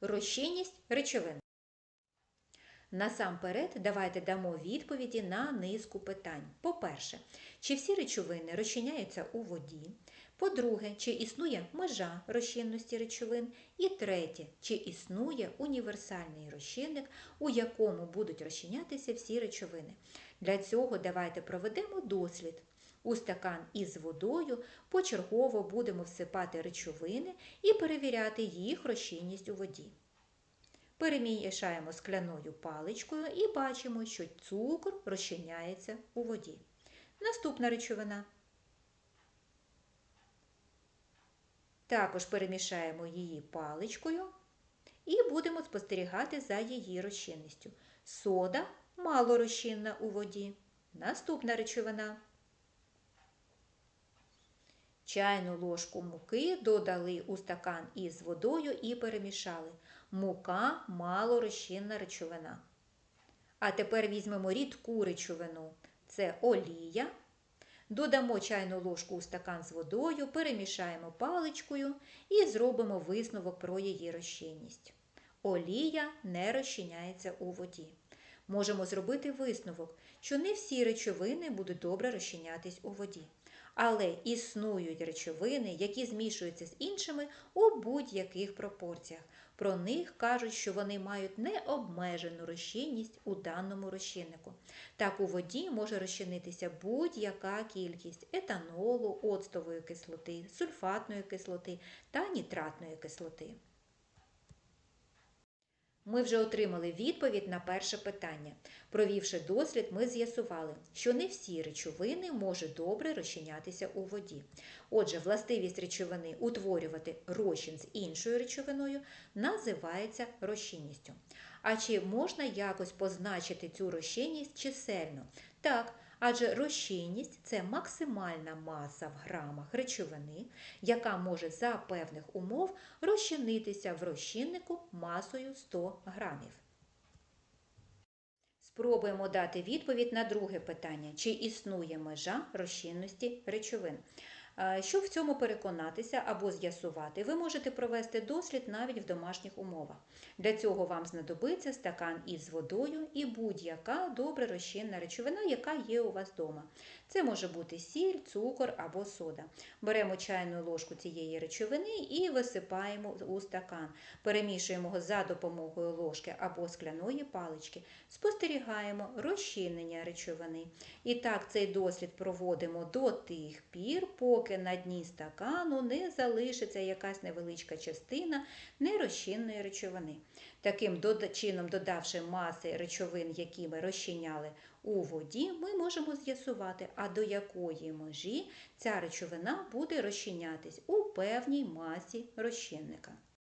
Розчинність речовин. Насамперед, давайте дамо відповіді на низку питань. По-перше, чи всі речовини розчиняються у воді? По-друге, чи існує межа розчинності речовин? І третє, чи існує універсальний розчинник, у якому будуть розчинятися всі речовини? Для цього давайте проведемо дослід. У стакан із водою почергово будемо всипати речовини і перевіряти їх розчинність у воді. Перемішаємо скляною паличкою і бачимо, що цукор розчиняється у воді. Наступна речовина. Також перемішаємо її паличкою і будемо спостерігати за її розчинністю. Сода мало розчинна у воді. Наступна речовина. Чайну ложку муки додали у стакан із водою і перемішали. Мука мало розчинна речовина. А тепер візьмемо рідку речовину. Це олія. Додамо чайну ложку у стакан з водою, перемішаємо паличкою і зробимо висновок про її розчинність. Олія не розчиняється у воді. Можемо зробити висновок, що не всі речовини будуть добре розчинятись у воді. Але існують речовини, які змішуються з іншими у будь-яких пропорціях. Про них кажуть, що вони мають необмежену розчинність у даному розчиннику. Так у воді може розчинитися будь-яка кількість етанолу, оцтової кислоти, сульфатної кислоти та нітратної кислоти. Ми вже отримали відповідь на перше питання. Провівши дослід, ми з'ясували, що не всі речовини можуть добре розчинятися у воді. Отже, властивість речовини утворювати розчин з іншою речовиною називається розчинністю. А чи можна якось позначити цю розчинність чисельно? Так, адже розчинність це максимальна маса в грамах речовини, яка може за певних умов розчинитися в розчиннику масою 100 грамів. Спробуємо дати відповідь на друге питання: чи існує межа розчинності речовин. Щоб в цьому переконатися або з'ясувати, ви можете провести дослід навіть в домашніх умовах. Для цього вам знадобиться стакан із водою і будь-яка добре розчинна речовина, яка є у вас вдома. Це може бути сіль, цукор або сода. Беремо чайну ложку цієї речовини і висипаємо у стакан. Перемішуємо його за допомогою ложки або скляної палички. Спостерігаємо розчинення речовини. І так цей дослід проводимо до тих пір, поки на дні стакану не залишиться якась невеличка частина нерозчинної речовини. Таким чином, додавши маси речовин, які ми розчиняли у воді, ми можемо з'ясувати, а до якої межі ця речовина буде розчинятись у певній масі розчинника.